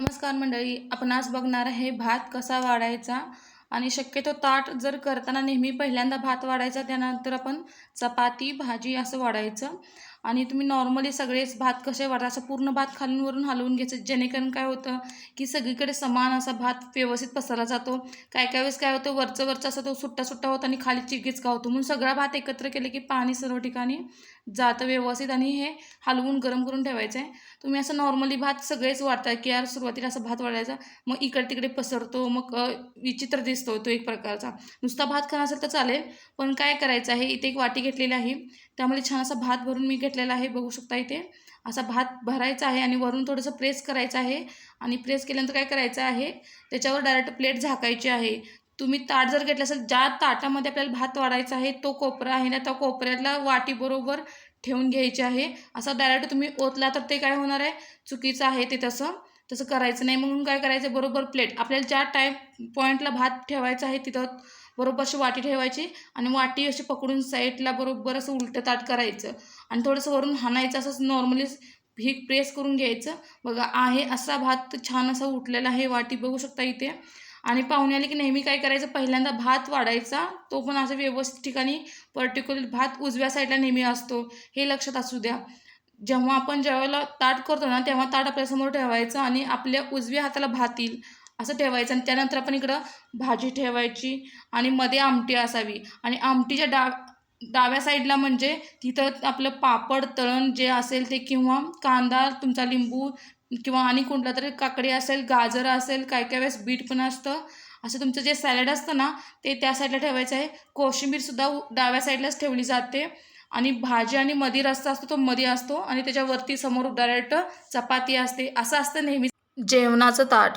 नमस्कार मंडळी आपण आज बघणार आहे भात कसा वाढायचा आणि शक्यतो ताट जर करताना नेहमी पहिल्यांदा भात वाढायचा त्यानंतर आपण चपाती भाजी असं वाढायचं. आणि तुम्ही नॉर्मली सगळेच भात कसे वाढता असं पूर्ण भात खालून वरून हलवून घ्यायचं. जेणेकरून काय होतं की सगळीकडे समान असा भात व्यवस्थित पसरला जातो. काय काय वेळेस काय होतं वरचं वरचं असं तो सुट्टा सुट्टा होतो आणि खाली चिकीच होतो म्हणून सगळा भात एकत्र केले की पाणी सर्व ठिकाणी जातं व्यवस्थित आणि हे हलवून गरम करून ठेवायचं आहे तुम्ही असं नॉर्मली भात सगळेच वाढताय की यार सुरुवातीला असं भात वाढायचा मग इकडे तिकडे पसरतो मग विचित्र दिसतो तो एक प्रकारचा. नुसता भात खाणं असेल तर चालेल पण काय करायचं आहे इथे एक वाटी घेतलेली आहे. त्यामध्ये छान असा भात भरून मी घेत घेतलेला आहे बघू शकता इथे. असा भात भरायचा आहे आणि वरून थोडंसं प्रेस करायचं आहे. आणि प्रेस केल्यानंतर काय करायचं आहे? त्याच्यावर डायरेक्ट प्लेट झाकायची आहे. तुम्ही ताट जर घेतलं असेल ज्या ताटामध्ये आपल्याला भात वाढायचा आहे तो कोपरा आहे ना त्या कोपऱ्यातला वाटीबरोबर ठेवून घ्यायचे आहे. असा डायरेक्ट तुम्ही ओतला तर ते काय होणार आहे? चुकीचं आहे ते तसं. तसं करायचं नाही. म्हणून काय करायचं? बरोबर प्लेट. आपल्याला ज्या टाईप पॉईंटला भात ठेवायचा आहे तिथं बरोबर अशी वाटी ठेवायची आणि वाटी अशी पकडून साईडला बरोबर असं उलटं ताट करायचं. आणि थोडंसं वरून हाणायचं असंच नॉर्मली ही प्रेस करून घ्यायचं. बघा आहे असा भात छान असा उठलेला आहे वाटी बघू शकता इथे. आणि पाहुणे आले की नेहमी काय करायचं? पहिल्यांदा भात वाढायचा. तो पण असं व्यवस्थित ठिकाणी पर्टिक्युलर भात उजव्या साईडला नेहमी असतो. हे लक्षात असू द्या. जेव्हा आपण ज्यावेळेला ताट करतो ना तेव्हा ताट आपल्यासमोर ठेवायचं आणि आपल्या उजव्या हाताला भात येईल. असं ठेवायचं आणि त्यानंतर आपण इकडं भाजी ठेवायची आणि मध्ये आमटी असावी. आणि आमटीच्या डा डाव्या साईडला म्हणजे तिथं आपलं पापड तळण जे असेल ते किंवा कांदा तुमचा लिंबू किंवा आणि कुठला तरी काकडी असेल गाजर असेल काय काय वेळेस बीट पण असतं. असं तुमचं जे सॅलड असतं ना ते त्या साईडला ठेवायचं आहे. कोशिंबीरसुद्धा डाव्या साईडलाच ठेवली जाते. आणि भाजी आणि मध्ये रस्ता असतो तो मध्ये असतो आणि त्याच्यावरती समोर डायरेक्ट चपाती असते. असं असतं नेहमी. जेवणाचं ताट.